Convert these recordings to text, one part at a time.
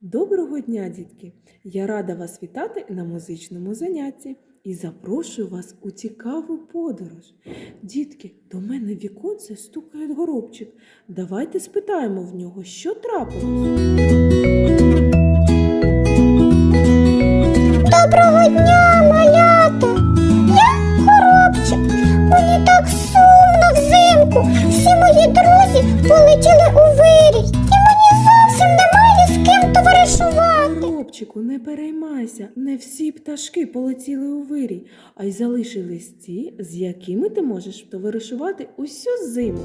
Доброго дня, дітки! Я рада вас вітати на музичному занятті і запрошую вас у цікаву подорож. Дітки, до мене віконце стукає горобчик. Давайте спитаємо в нього, що трапилось. Горобчику, не переймайся, не всі пташки полетіли у вирій, а й залишились ті, з якими ти можеш товаришувати усю зиму.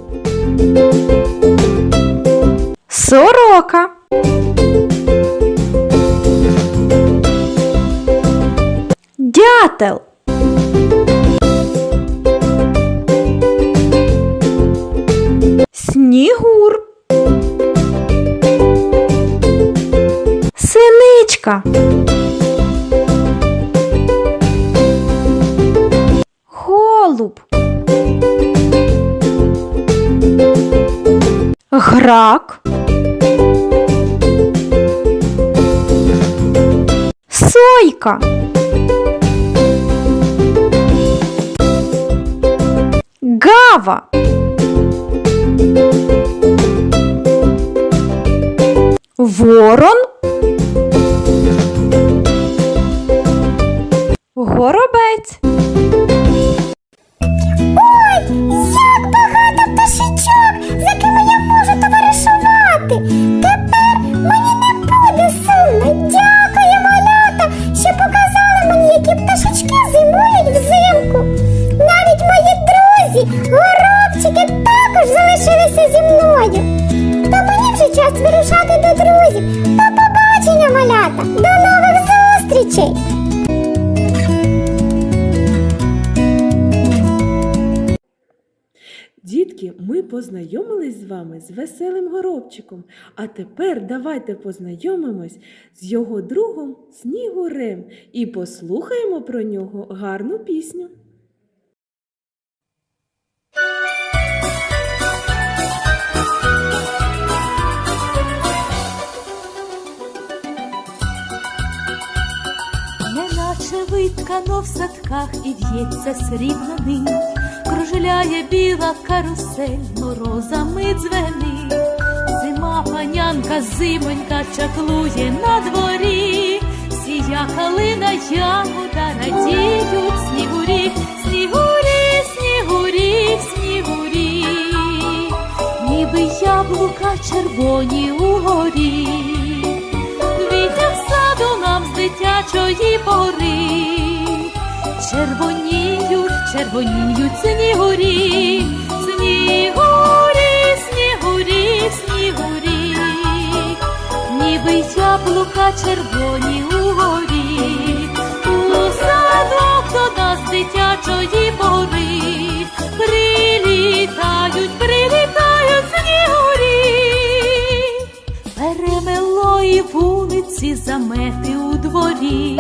Сорока. Дятел. Снігур. Синичка. Голуб. Грак. Сойка. Гава. Ворон. Горобець. Ми познайомились з вами з веселим горобчиком. А тепер давайте познайомимось з його другом Снігурем і послухаємо про нього гарну пісню. Неначе виткано в садках і в'ється срібна нить, кружляє біла карусель, морозами дзвенить. Зима панянка, зимонька чаклує на дворі, сія калина ягода радіють снігурі, снігурі, снігурі, снігурі, ніби яблука червоні угорі. Вітер саду нам з дитячої пори, червоніють, червоніють снігурі, снігурі, снігурі, снігурі, ніби яблука червоні угорі, у садок до нас дитячої пори, прилітають, прилітають снігурі. Перемело і вулиці замети у дворі,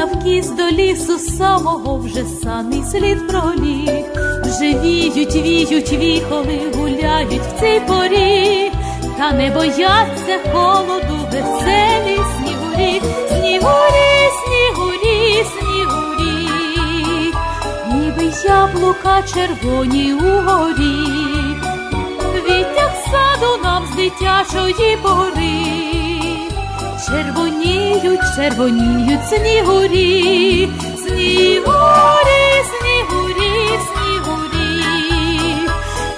навкіз до лісу самого вже самий слід проліг. Вже віють, віють віхоли, гуляють в цій порі, та не бояться холоду веселі снігурі, снігурі, снігурі, снігурі, ніби яблука червоні угорі. Вітях саду нам з дитячої пори, червоніють, червоніють снігурі, снігурі, снігурі, снігурі,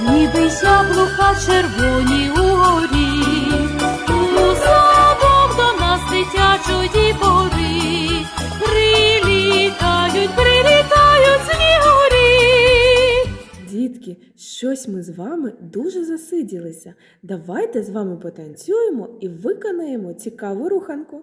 ніби яблука червоні угорі, у садок до нас дитячої пори, прилітають, прилітають снігурі. Дітки, щось ми з вами дуже засиділися. Давайте з вами потанцюємо і виконаємо цікаву руханку.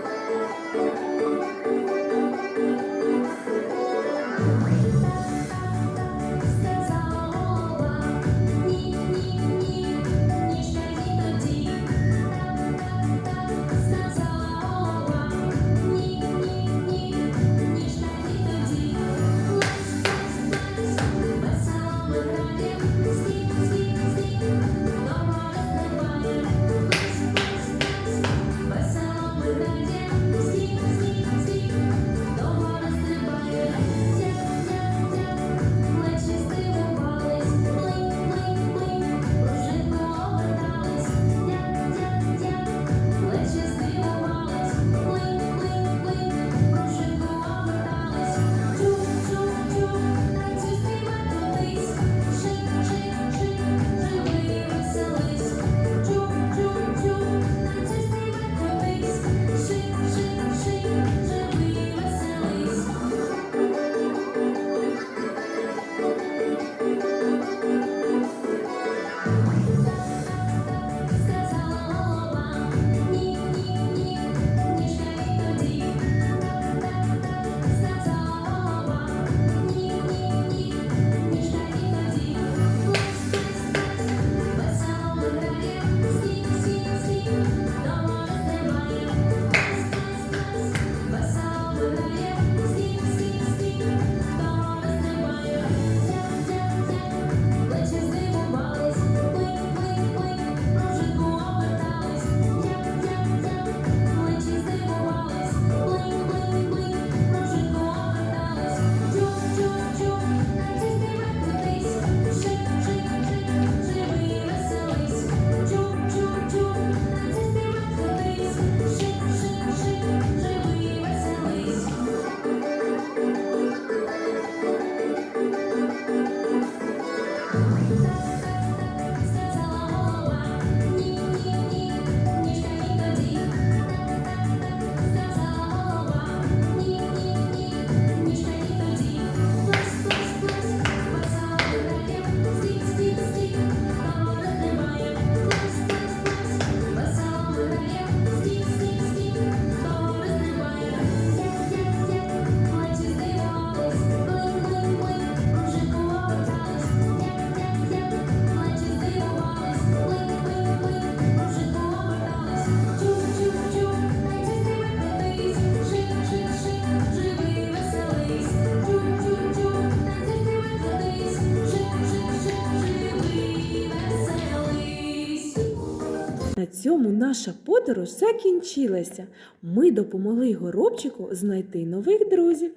цьому наша подорож закінчилася. Ми допомогли горобчику знайти нових друзів.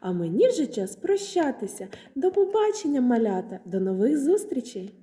А мені вже час прощатися. До побачення, малята, до нових зустрічей!